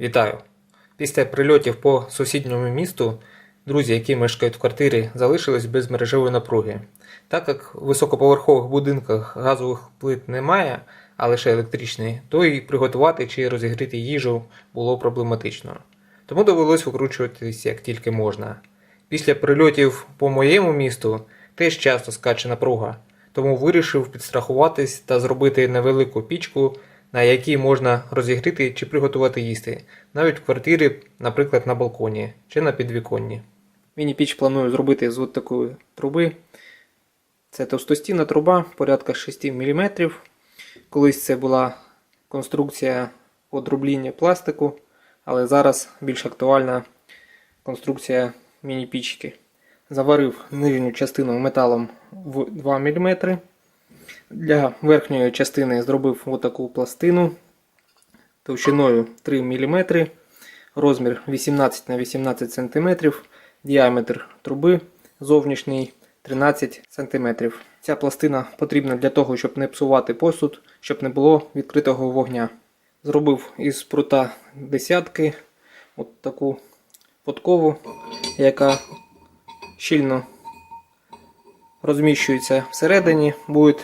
Вітаю! Після прильотів по сусідньому місту друзі, які мешкають в квартирі, залишились без мережевої напруги. Так як в високоповерхових будинках газових плит немає, а лише електричний, то і приготувати чи розігріти їжу було проблематично. Тому довелось викручуватись як тільки можна. Після прильотів по моєму місту теж часто скаче напруга, тому вирішив підстрахуватись та зробити невелику пічку, на якій можна розігріти чи приготувати їсти, навіть в квартирі, наприклад, на балконі чи на підвіконні. Міні-піч планую зробити з от такої труби. Це товстостінна труба, порядка 6 мм. Колись це була конструкція одрубління пластику, але зараз більш актуальна конструкція міні-пічки. Заварив нижню частину металом в 2 мм. Для верхньої частини зробив отаку пластину товщиною 3 мм, розмір 18 на 18 см, діаметр труби зовнішній 13 см. Ця пластина потрібна для того, щоб не псувати посуд, щоб не було відкритого вогня. Зробив із прута десятки от таку подкову, яка щільно розміщується всередині, буде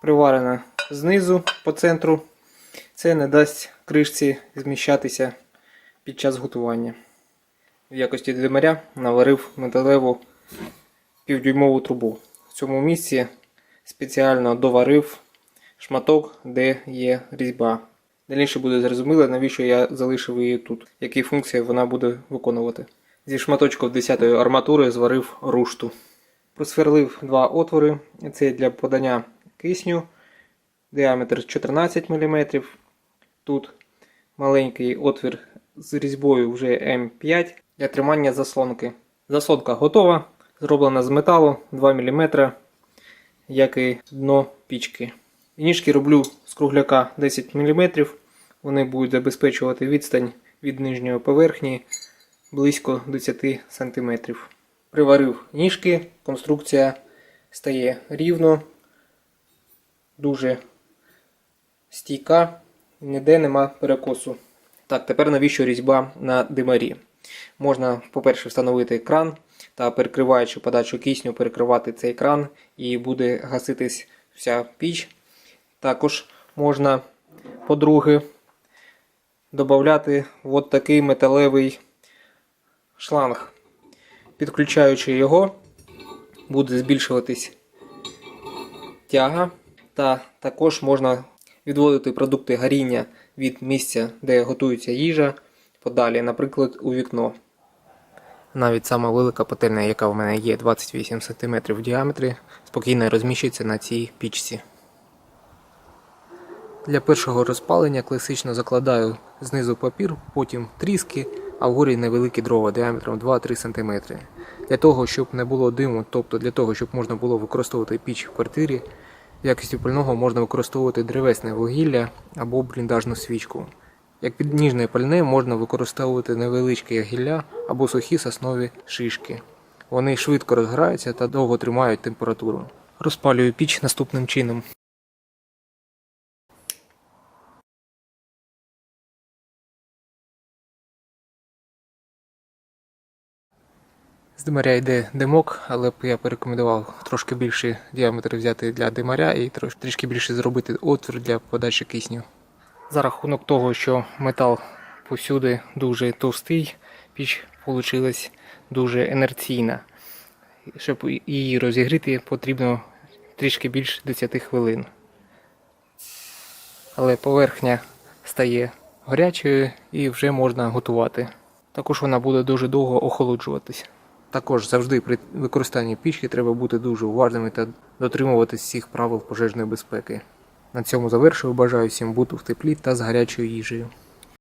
приварена знизу по центру. Це не дасть кришці зміщатися під час готування. В якості димаря наварив металеву півдюймову трубу. В цьому місці спеціально доварив шматок, де є різьба. Дальніше буде зрозуміло, навіщо я залишив її тут, які функції вона буде виконувати. Зі шматочків 10-ї арматури зварив рушту. Просверлив два отвори. Це для подання кисню. Діаметр 14 мм. Тут маленький отвір з різьбою вже М5 для тримання заслонки. Заслонка готова, зроблена з металу 2 мм, як і дно пічки. Ніжки роблю з кругляка 10 мм. Вони будуть забезпечувати відстань від нижньої поверхні близько 10 см. Приварив ніжки, конструкція стає рівно, дуже стійка, ніде нема перекосу. Так, тепер навіщо різьба на димарі? Можна, по-перше, встановити кран та перекриваючи подачу кисню, перекривати цей кран і буде гаситись вся піч. Також можна, по-друге, додати от такий металевий шланг. Підключаючи його, буде збільшуватись тяга, та також можна відводити продукти гаріння від місця, де готується їжа, подалі, наприклад, у вікно. Навіть сама велика пательня, яка в мене є 28 см в діаметрі, спокійно розміщується на цій пічці. Для першого розпалення класично закладаю знизу папір, потім тріски, а вгорі невеликі дрова діаметром 2-3 см. Для того, щоб не було диму, тобто для того, щоб можна було використовувати піч в квартирі, в якості пального можна використовувати древесне вугілля або бліндажну свічку. Як підніжне пальне можна використовувати невеличкі гілля або сухі соснові шишки. Вони швидко розграються та довго тримають температуру. Розпалюю піч наступним чином. З димаря йде димок, але б я порекомендував трошки більший діаметр взяти для димаря і трішки більше зробити отвір для подачі кисню. За рахунок того, що метал повсюди дуже товстий, піч вийшла дуже інерційна. Щоб її розігріти, потрібно трішки більше 10 хвилин. Але поверхня стає гарячою і вже можна готувати. Також вона буде дуже довго охолоджуватись. Також завжди при використанні пічки треба бути дуже уважними та дотримуватись всіх правил пожежної безпеки. На цьому завершую. Бажаю всім бути в теплі та з гарячою їжею.